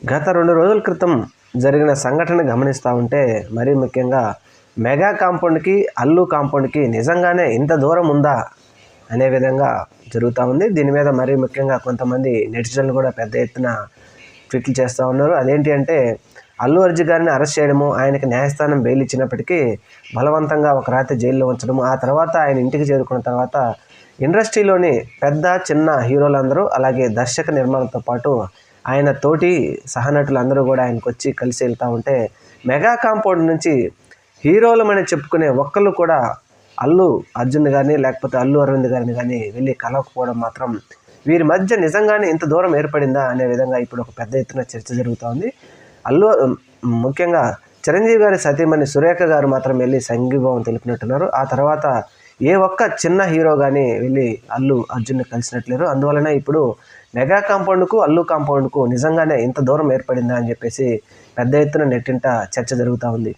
గత రెండు రోజుల క్రితం జరిగిన సంఘటన గమనిస్తూ ఉంటే మరీ ముఖ్యంగా మెగా కాంపౌండ్కి అల్లు కాంపౌండ్కి నిజంగానే ఇంత దూరం ఉందా అనే విధంగా జరుగుతూ ఉంది. దీని మీద మరీ ముఖ్యంగా కొంతమంది నెటిజన్లు కూడా పెద్ద ఎత్తున ట్వీట్లు చేస్తూ ఉన్నారు. అదేంటి అంటే అల్లు అర్జున్ గారిని అరెస్ట్ చేయడము ఆయనకి న్యాయస్థానం బెయిల్ ఇచ్చినప్పటికీ బలవంతంగా ఒక రాత్రి జైల్లో ఉంచడము ఆ తర్వాత ఆయన ఇంటికి చేరుకున్న తర్వాత ఇండస్ట్రీలోని పెద్ద చిన్న హీరోలందరూ అలాగే దర్శక నిర్మాణంతో పాటు ఆయన తోటి సహనటులందరూ కూడా ఆయనకు వచ్చి కలిసి వెళ్తూ ఉంటే మెగా కాంపౌండ్ నుంచి హీరోలమని చెప్పుకునే ఒక్కళ్ళు కూడా అల్లు అర్జున్ కానీ లేకపోతే అల్లు అరవింద్ గారిని కానీ వెళ్ళి కలవకపోవడం మాత్రం వీరి మధ్య నిజంగానే ఇంత దూరం ఏర్పడిందా అనే విధంగా ఇప్పుడు ఒక పెద్ద ఎత్తున చర్చ జరుగుతోంది. అల్లు ముఖ్యంగా చిరంజీవి గారి సతీమణి సురేఖ గారు మాత్రం వెళ్ళి సంఘీభావం తెలిపినట్టున్నారు. ఆ తర్వాత ఏ ఒక్క చిన్న హీరో కానీ వెళ్ళి అల్లు అర్జున్ని కలిసినట్లేరు. అందువలన ఇప్పుడు మెగా కాంపౌండ్కు అల్లు కాంపౌండ్కు నిజంగానే ఇంత దూరం ఏర్పడిందా అని చెప్పేసి పెద్ద ఎత్తున నెట్టింట చర్చ జరుగుతూ ఉంది.